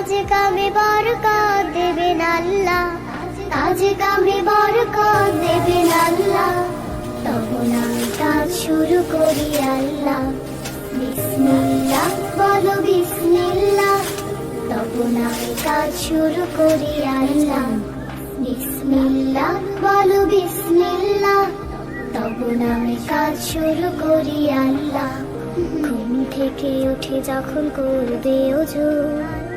কাজে কামে বরকত দেবেন আল্লাহ কাজে কামে বরকত দেবেন আল্লাহ তখন আমি কাজ শুরু করি আল্লাহ বিসমিল্লাহ, বলো বিসমিল্লাহ। তখন আমি কাজ শুরু করি আল্লাহ বিসমিল্লাহ, বলো বিসমিল্লাহ। তখন আমি কাজ শুরু করি আল্লাহ ঘুম থেকে উঠে যখন করবে ওজো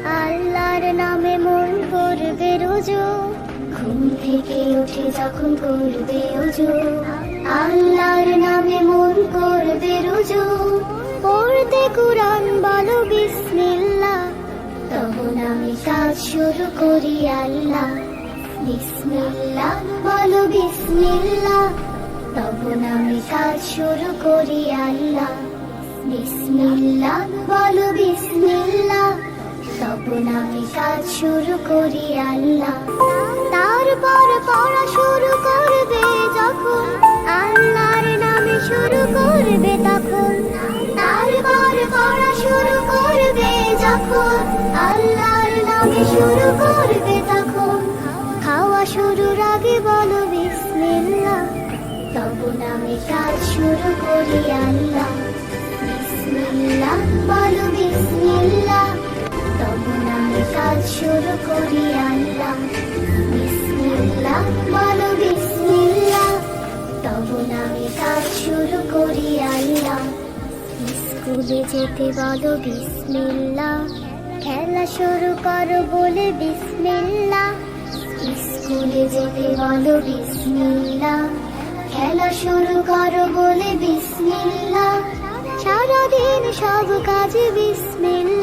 আল্লাহর নামে মন করবে রোজো। ঘুম থেকে উঠে যখন করবে ওজো, আল্লাহর নামে মন করবে রোজো। পড়তে কুরআন বলো, বিসমিল্লাহ। তখন আমি কাজ শুরু করি আল্লাহ। বিসমিল্লাহ বলো, বিসমিল্লাহ। তখন আমি কাজ শুরু করি আল্লাহ। বিসমিল্লাহ বলো, বিসমিল্লাহ। কাজ শুরু করি আল্লাহ। তারপর শুরু করবে যখন। নামে শুরু করবে তখন। শুরু করবে নামে শুরু করবে খাওয়া শুরুর আগে বলো বিসমিল্লাহ। কাজ শুরু করি আল্লাহ। বিসমিল্লাহ, বলো বিসমিল্লাহ। আমি কাজ শুরু করি আল্লাহ। বিসমিল্লাহ, বলো বিসমিল্লাহ। তখন আমি কাজ শুরু করি আল্লাহ। স্কুলে যেতে বলো বিসমিল্লাহ। খেলা শুরু করো বলে বিসমিল্লাহ। স্কুলে যেতে বলো বিসমিল্লাহ। খেলা শুরু করো বলে বিসমিল্লাহ। সারাদিন সব কাজে বিসমিল্লাহ।